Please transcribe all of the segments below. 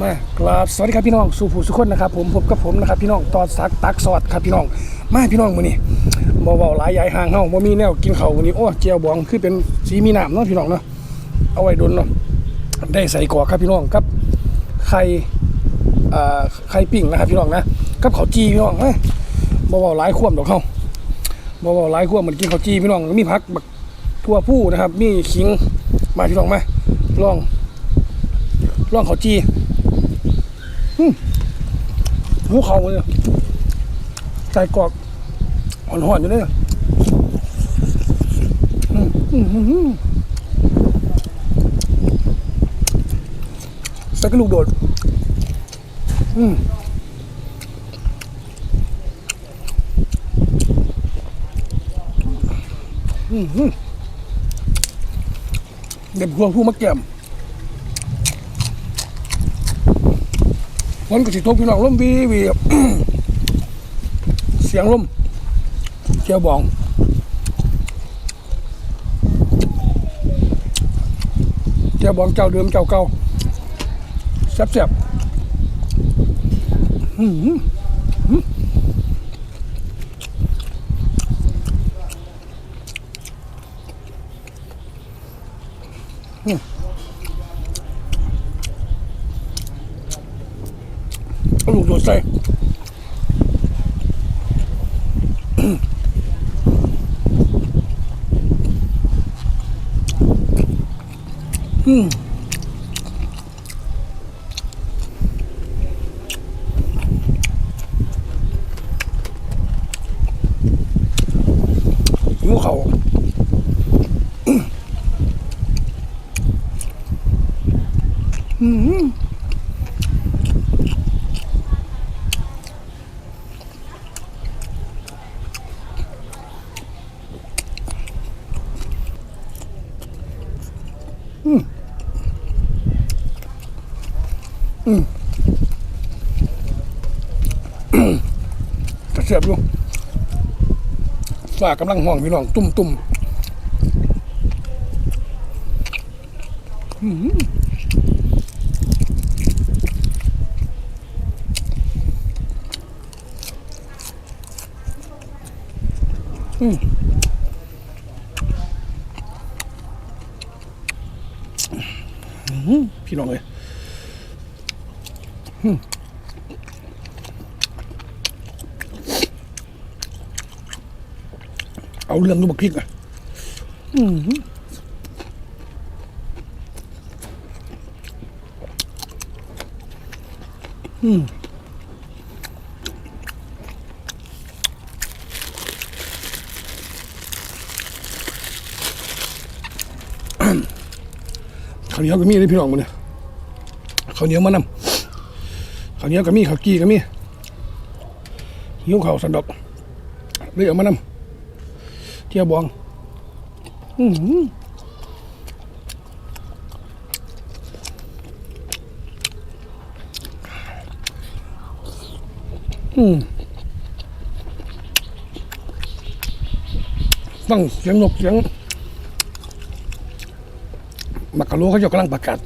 มากราบสวัสดีครับพี่น้องสู่ผู้สุคนนะครับผมพบกับผมนะครับพี่น้องตอนซักตักสอดครับพี่น้องมาพี่น้องมื้อนี้บ่เว้าหลายใหญ่ห่างเฮาบ่มีแนวกินข้าวมื้อนี้โอ้เจียวบองคือเป็นสีมีน้ำเนาะพี่น้องเนาะเอาไว้ดนเนาะได้ใส่กอกครับพี่น้องกับไข่อ่าไข่ปิ้งนะครับพี่น้องนะกับข้าวจีพี่น้องนะบ่เว้าหลายควมดอกเฮาบ่เว้าหลายควมมันกินข้าวจีพี่น้องมีผักบักทั่วผู้นะครับ มีขิงมาพี่น้องมาลองลองข้าวจี หูเขาเลยใจกรอกอ่อนๆอยู่เลยอืมอืมอืมอืมใส่กระลูกโดด อืมอืมอืมเด็บหัวผู้มะแก้ม นก็สิตกพี่น้องลมวีวีเสียงลมเจียวบองเจียวบองเจ้าเดิมเจ้าเก่าแซ่บๆอื้อหือหือเอา ลูกโดดใส่อืมหิวเขาวอืม กระเสียบอยู่ฝ่ากำลังห้องพี่น้อง ตุ่มตุ่มอืมอื้อหือพี่น้องเลย เอาเรื่องดูบักพริกอะอืมข้าวเหนียวก็มีเลยพี่น้องมันเนี่ยข้าวเหนียวมานำข้าวเหนียวก็มีข้าวกี้ก็มีหิ้วข้าวสันดอกเลยเอามานำ เจียวบองอือหืออืมฟังเสียงนกเสียงมักกะโลเขาจะกำลังประกาศ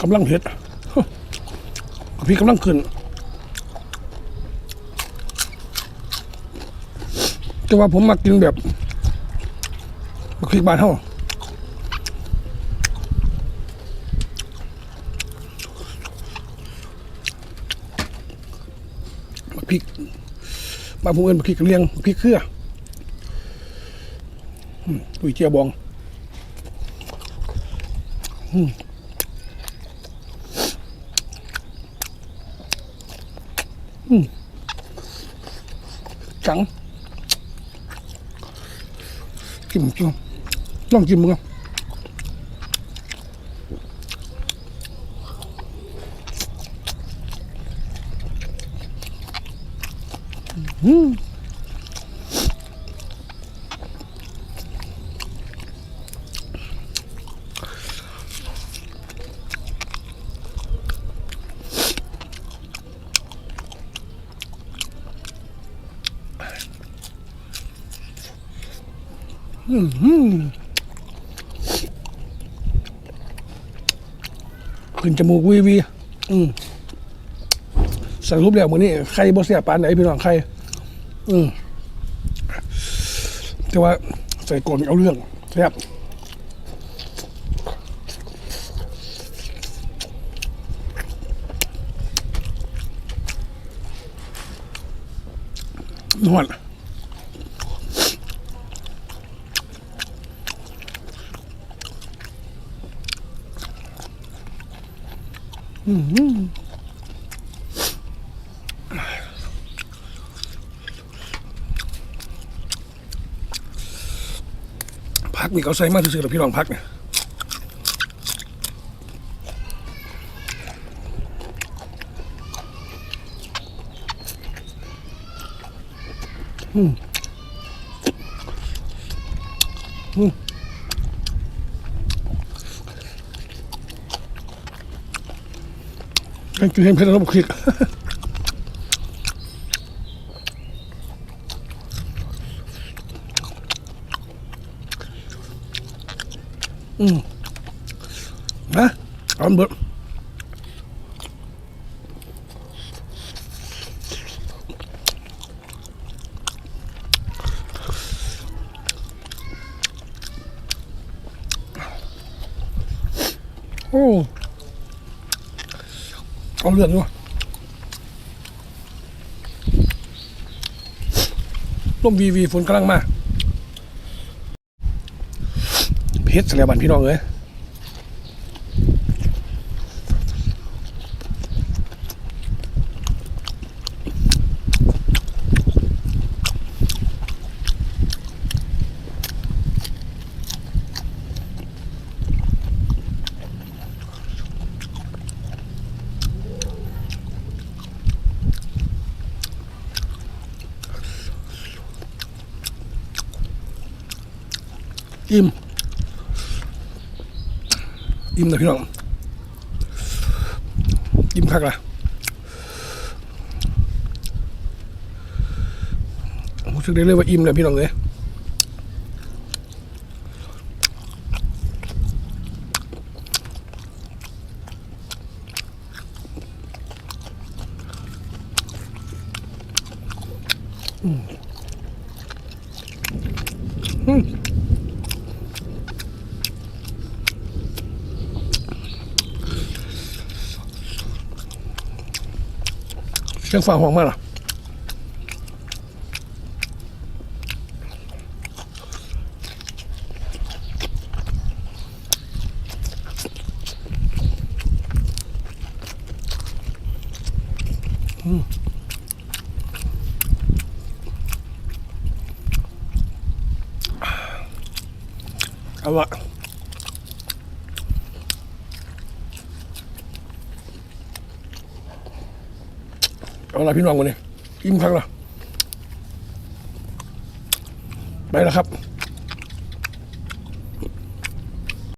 กำลังเห็ดพี่กำลังขึ้นแต่ว่าผมมากินแบบบักพริกบานเท่าพริกบานผมเอินพริกเลียงพริกเครือตุยเจียบององจิ้ม มึงอะอืมอืม ขึ้นจมูกวีวีสรุปแล้วมื้อนี้ใครบ่เสียปานไหนพี่น้องใคร อืมแต่ว่าใส่กลนเอาเรื่องแซ่บนวด พักนี่เขาใส่มาซื่อๆแล้วพี่น้องพักเนี่ยอืม กันกินเห็นเพชรแล้วบุกคิดอืมนะเอันเบิดโอ้ เอาเรื่องด้วยลมวีวีฝนกำลังมาเพชรสลบันพี่น้องเอ้ย อิ่มอิ่มเลยพี่น้องอิ่มคักละรู้สึกได้เลยว่าอิ่มเลยพี่น้องเลยอืม อืมเสียงฟ้าห้องมาล่ะอืมเอาละ เอาละพี่น้องวันนี้อิ่มครั้งละไปแล้วครับ